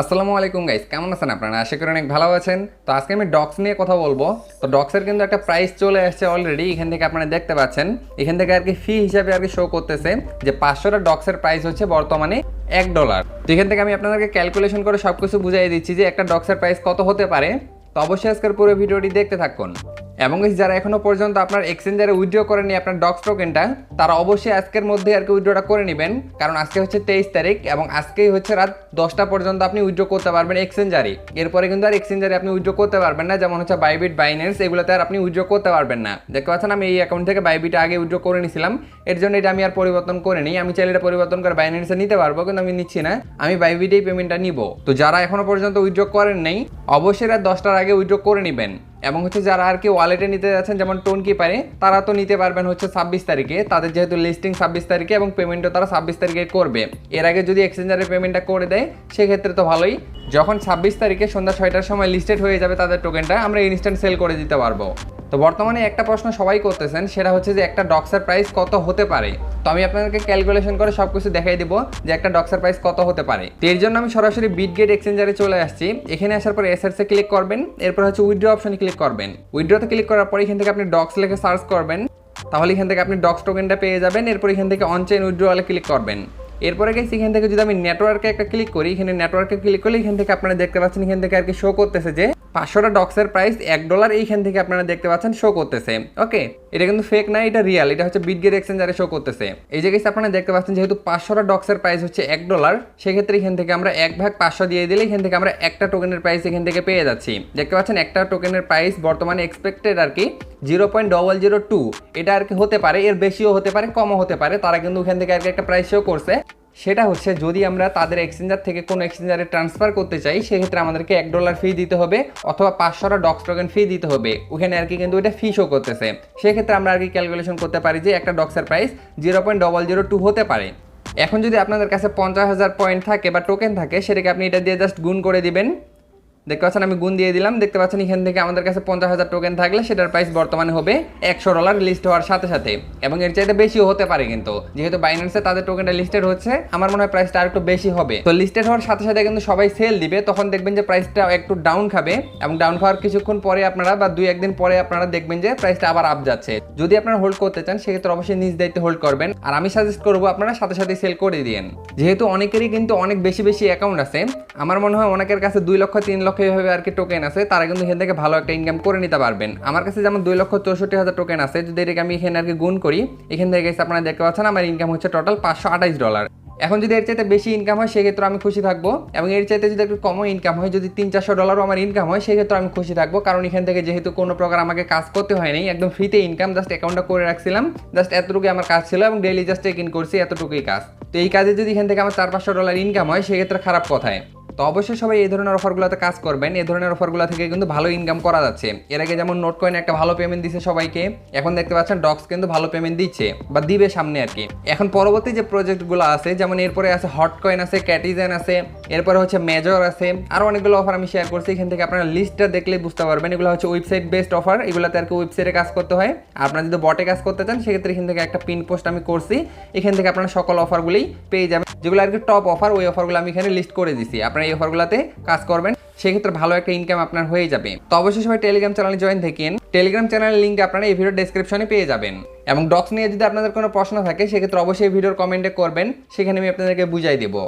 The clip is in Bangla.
আসসালামু আলাইকুম গাইস কেমন আছেন আপনারা? আশা করি অনেক ভালো আছেন। তো আজকে আমি ডক্স নিয়ে কথা বলব। তো ডক্সের কিন্তু একটা প্রাইস চলে আসছে অলরেডি এখান থেকে আপনারা দেখতে পাচ্ছেন। এখান থেকে আর কি ফি হিসাবে আর কি শো করতেছে যে পাঁচশোটা ডক্সের প্রাইস হচ্ছে বর্তমানে এক ডলার তো এখান থেকে আমি আপনাদেরকে ক্যালকুলেশন করে সব কিছু বুঝিয়ে দিচ্ছি যে একটা ডক্সের প্রাইস কত হতে পারে। তো অবশ্যই আজকের পুরো ভিডিওটি দেখতে থাকুন। এবং যারা এখনও পর্যন্ত আপনার এক্সচেঞ্জারে উইথড্র করেনি আপনার ডক্স টোকেনটা তারা অবশ্যই আজকের মধ্যে আর কি উইথড্রটা করে নেবেন। কারণ আজকে হচ্ছে তেইশ তারিখ এবং আজকেই হচ্ছে রাত দশটা পর্যন্ত আপনি উইথড্র করতে পারবেন এক্সচেঞ্জারে। এরপরে কিন্তু আর এক্সচেঞ্জারে আপনি উইথড্র করতে পারবেন না, যেমন হচ্ছে বাইবিট বাইন্যান্স এগুলোতে আর আপনি উইথড্র করতে পারবেন না। দেখতে পাচ্ছেন আমি এই অ্যাকাউন্ট থেকে বাইবিট আগে উইথড্র করে নিয়েছিলাম। এর জন্য এটা আমি আর পরিবর্তন করে নিই। আমি চাইলে এটা পরিবর্তন করে বাইন্যান্সে নিতে পারব, কিন্তু আমি নিচ্ছি না। আমি বাইবিটেই পেমেন্টটা নিব। তো যারা এখনও পর্যন্ত উইথড্র করেন নেই, অবশ্যই রাত দশটার আগে উইথড্র করে নেবেন। এবং হচ্ছে যারা আর কি ওয়ালেটে নিতে যাচ্ছেন, যেমন টোন কি পারে তারা তো নিতে পারবেন হচ্ছে ছাব্বিশ তারিখে। তাদের যেহেতু লিস্টিং ছাব্বিশ তারিখে এবং পেমেন্টও তারা ছাব্বিশ তারিখে করবে। এর আগে যদি এক্সচেঞ্জারের পেমেন্টটা করে দেয়, সেক্ষেত্রে তো ভালোই। যখন ছাব্বিশ তারিখে সন্ধ্যা ছয়টার সময় লিস্টেড হয়ে যাবে তাদের টোকেনটা আমরা ইনস্ট্যান্ট সেল করে দিতে পারব। তো বর্তমানে একটা প্রশ্ন সবাই করতেছেন, সেটা হচ্ছে যে একটা ডক্সের প্রাইস কত হতে পারে? তো আমি আপনাদেরকে ক্যালকুলেশন করে সব কিছু দেখাই দিব যে একটা ডক্সের প্রাইস কত হতে পারে। তো এর জন্য আমি সরাসরি বিটগেট এক্সচেঞ্জারে চলে আসছি। এখানে আসার পর এসআরসে ক্লিক করবেন, এরপর হচ্ছে উইড্রো অপশনে ক্লিক করবেন। উইড্রোতে ক্লিক করার পর এখান থেকে আপনি ডক্স লেখে সার্চ করবেন। তাহলে এখান থেকে আপনি ডক্স টোকেনটা পেয়ে যাবেন, এরপর এখান থেকে অনচেন উইথড্রলে ক্লিক করবেন। এরপরে গেছি এখান থেকে যদি আমি নেটওয়ার্কে একটা ক্লিক করি, এখানে নেটওয়ার্কে ক্লিক করলে এখান থেকে আপনারা দেখতে পাচ্ছেন, এখান থেকে আর কি শো করতেছে যে পাঁচশোটা ডক্সের প্রাইস এক ডলার এইখান থেকে আপনারা দেখতে পাচ্ছেন শো করতেছে। ওকে এটা কিন্তু ফেক না, এটা রিয়াল এটা হচ্ছে বিটগেট এক্সচেঞ্জারে শো করতেছে। এই যে গেছে আপনারা দেখতে পাচ্ছেন যেহেতু পাঁচশোটা ডক্সের প্রাইস হচ্ছে এক ডলার সেক্ষেত্রে এখান থেকে আমরা এক ভাগ পাঁচশো দিয়ে দিলে এখান থেকে আমরা একটা টোকেনের প্রাইস এখান থেকে পেয়ে যাচ্ছি। দেখতে পাচ্ছেন একটা টোকেনের প্রাইস বর্তমানে এক্সপেক্টেড আর কি zero point double zero two এটা আর কি হতে পারে, এর বেশিও হতে পারে, কমও হতে পারে, তারা কিন্তু ওখান থেকে আর কি একটা প্রাইস শো করছে। সেটা হচ্ছে যদি আমরা তাদের এক্সচেঞ্জার থেকে কোনো এক্সচেঞ্জারে ট্রান্সফার করতে চাই, সেক্ষেত্রে আমাদেরকে এক ডলার ফি দিতে হবে অথবা পাঁচশোটা ডক্স টোকেন ফি দিতে হবে। ওখানে আর কি কিন্তু এটা ফি শো করতেছে। সেক্ষেত্রে আমরা আর কি ক্যালকুলেশন করতে পারি যে একটা ডক্সের price zero point double zero two হতে পারে। এখন যদি আপনাদের কাছে পঞ্চাশ হাজার পয়েন্ট থাকে বা টোকেন থাকে, সেটাকে আপনি এটা দিয়ে জাস্ট গুণ করে দিবেন। দেখতে পাচ্ছেন, আমি গুণ দিয়ে দিলাম। দেখতে পাচ্ছেন, এখান থেকে আমাদের কাছে পঞ্চাশ হাজার টোকেন থাকলে সেটার প্রাইস বর্তমানে হবে একশো ডলার লিস্ট হওয়ার সাথে সাথে। এবং এর চাইতে বেশিও হতে পারে কিন্তু। যেহেতু বাইন্যান্সে তাদের টোকেনটা লিস্টেড হচ্ছে, আমার মনে হয় প্রাইসটা আর একটু বেশি হবে। তো লিস্টেড হওয়ার সাথে সাথে কিন্তু সবাই সেল দিবে, তখন দেখবেন যে প্রাইসটা একটু ডাউন খাবে। এবং ডাউন খাওয়ার কিছুক্ষণ পরে আপনারা বা দুই, একদিন পরে আপনারা দেখবেন যে প্রাইসটা আবার আপ যাচ্ছে। যদি আপনারা হোল্ড করতে চান, সেক্ষেত্রে অবশ্যই নিজ দায়িত্বে হোল্ড করবেন। আর আমি সাজেস্ট করব আপনারা সাথে সাথে সেল করে দিন যেহেতু অনেকেরই কিন্তু অনেক বেশি বেশি অ্যাকাউন্ট আছে, আমার মনে হয় অনেকের কাছে দুই লক্ষ, তিন লক্ষ এভাবে আর কি টোকেন আছে, তারা কিন্তু এখান থেকে ভালো একটা ইনকাম করে নিতে পারবেন। আমার কাছে যেমন দুই লক্ষ চৌষট্টি হাজার টোকেন আছে, যদি এটাকে আমি এখানে আর কি গুণ করি, এখান থেকে আপনারা দেখতে পাচ্ছেন আমার ইনকাম হচ্ছে টোটাল পাঁচশো আঠাইশ ডলার এখন যদি এর চাইতে বেশি ইনকাম হয়, সেক্ষেত্রে আমি খুশি থাকব। এবং এর চাইতে যদি একটু কমও ইনকাম হয়, যদি তিন চারশো ডলারও আমার ইনকাম হয়, সেক্ষেত্রে আমি খুশি থাকব। কারণ এখান থেকে যেহেতু কোনো প্রকার আমাকে কাজ করতে হয়নি একদম ফ্রিতে ইনকাম জাস্ট অ্যাকাউন্টটা করে রাখছিলাম জাস্ট এতটুকুই আমার কাজ ছিল এবং ডেইলি জাস্ট চেক ইন করছি, এতটুকুই কাজ। তো এই কাজে যদি এখান থেকে আমার চার পাঁচশো ডলার ইনকাম হয়, সেক্ষেত্রে খারাপ কথায়। তো অবশ্যই সবাই এই ধরনের অফারগুলোতে কাজ করবেন। এই ধরনের অফারগুলো থেকে কিন্তু ভালো ইনকাম করা যাচ্ছে। এর আগে যেমন নোট কয়েন একটা ভালো পেমেন্ট দিচ্ছে সবাইকে, এখন দেখতে পাচ্ছেন ডক্স কিন্তু ভালো পেমেন্ট দিচ্ছে বা দিবে সামনে আর কি। এখন পরবর্তী যে প্রজেক্টগুলো আছে, যেমন এরপরে আছে হট কয়েন আছে ক্যাটিজেন আছে, এরপরে হচ্ছে মেজর আছে আরও অনেকগুলো অফার আমি শেয়ার করছি। এখান থেকে আপনারা লিস্টটা দেখলে বুঝতে পারবেন। এগুলো হচ্ছে ওয়েবসাইট বেসড অফার এগুলোতে আর কি ওয়েবসাইটে কাজ করতে হয়। আপনারা যদি বটে কাজ করতে চান, সেক্ষেত্রে এখান থেকে একটা পিন পোস্ট আমি করছি। এখান থেকে আপনারা সকল অফারগুলোই পেয়ে যাবেন। যেগুলো আর কি টপ অফার ওই অফারগুলো আমি এখানে লিস্ট করে দিছি। আপনারা এই অফারগুলোতে কাজ করবেন। সেক্ষেত্রে ভালো একটা ইনকাম আপনার হয়ে যাবে। তো অবশ্যই সবাই টেলিগ্রাম চ্যানেলে জয়েন থাকেন। টেলিগ্রাম চ্যানেলের লিঙ্ক আপনারা এই ভিডিও ডেসক্রিপশনে পেয়ে যাবেন। এবং ডক্স নিয়ে যদি আপনাদের কোনো প্রশ্ন থাকে, সেক্ষেত্রে অবশ্যই ভিডিওর কমেন্টে করবেন। সেখানে আমি আপনাদেরকে বুঝাই দেবো।